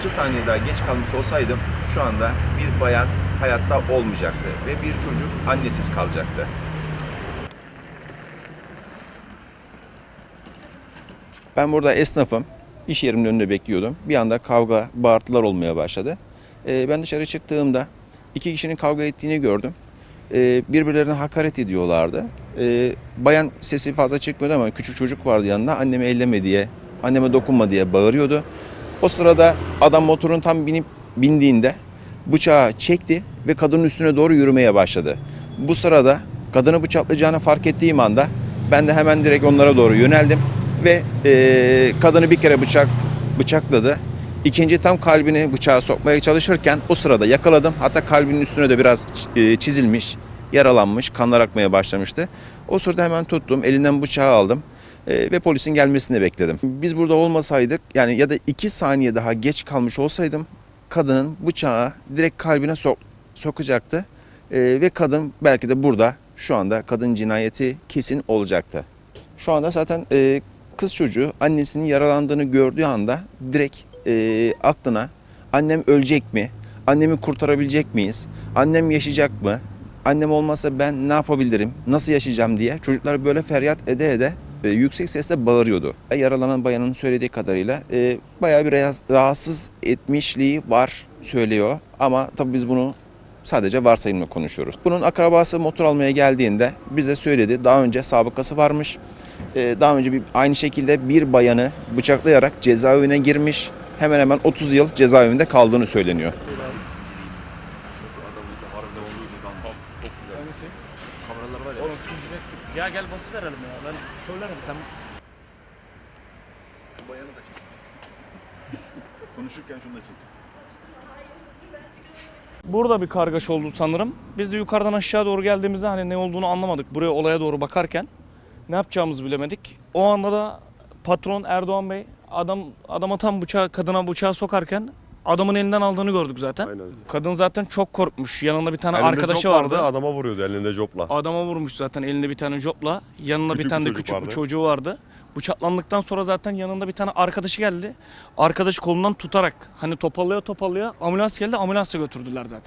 2 saniye daha geç kalmış olsaydım şu anda bir bayan hayatta olmayacaktı ve bir çocuk annesiz kalacaktı. Ben burada esnafım. İş yerimin önünde bekliyordum. Bir anda kavga, bağırtılar olmaya başladı. Ee, ben dışarı çıktığımda iki kişinin kavga ettiğini gördüm. Ee, birbirlerine hakaret ediyorlardı. Ee, bayan sesi fazla çıkmıyordu ama küçük çocuk vardı yanında. Annemi elleme diye, anneme dokunma diye bağırıyordu. O sırada adam motorun tam binip bindiğinde bıçağı çekti ve kadının üstüne doğru yürümeye başladı. Bu sırada kadını bıçaklayacağını fark ettiğim anda ben de hemen direkt onlara doğru yöneldim ve eee, kadını bir kere bıçak bıçakladı. İkinci tam kalbini bıçağa sokmaya çalışırken o sırada yakaladım. Hatta kalbinin üstüne de biraz çizilmiş, yaralanmış, kanlar akmaya başlamıştı. O sırada hemen tuttum, elinden bıçağı aldım eee, ve polisin gelmesini bekledim. Biz burada olmasaydık yani ya da iki saniye daha geç kalmış olsaydım kadının bıçağı direkt kalbine sok sokacaktı. Eee, ve kadın belki de burada şu anda kadın cinayeti kesin olacaktı. Şu anda zaten e, kız çocuğu annesinin yaralandığını gördüğü anda direkt e, aklına annem ölecek mi? Annemi kurtarabilecek miyiz? Annem yaşayacak mı? Annem olmazsa ben ne yapabilirim? Nasıl yaşayacağım diye çocuklar böyle feryat ede ede e, yüksek sesle bağırıyordu. Yaralanan bayanın söylediği kadarıyla e, bayağı bir rahatsız- etmişliği var söylüyor. Ama tabii biz bunu Sadece varsayımla konuşuyoruz. Bunun akrabası motor almaya geldiğinde bize söyledi. Daha önce sabıkası varmış. Ee, Daha önce bir, aynı şekilde bir bayanı bıçaklayarak cezaevine girmiş. Hemen hemen 30 yıl cezaevinde kaldığını söyleniyor. Var ya. Oğlum şu jilet ya gel bası verelim ya ben söylerim. Sen Bayanı da çek. Konuşurken şunu da çek. Burada bir kargaşa oldu sanırım. Biz de yukarıdan aşağı doğru geldiğimizde hani ne olduğunu anlamadık. Buraya olaya doğru bakarken ne yapacağımızı bilemedik. O anda da patron Erdoğan Bey adam adama tam bıçağı kadına bıçağı sokarken adamın elinden aldığını gördük zaten. Aynen. Kadın zaten çok korkmuş. Yanında bir tane Elinde arkadaşı jop vardı. Adama vuruyordu elinde jopla. Adama vurmuş zaten elinde bir tane jopla. Yanında Küçük bir tane bir de çocuk küçük bir vardı. çocuğu vardı. Bıçaklandıktan sonra zaten yanında bir tane arkadaşı geldi. Arkadaşı kolundan tutarak hani topallaya topallaya ambulans geldi ambulansla götürdüler zaten.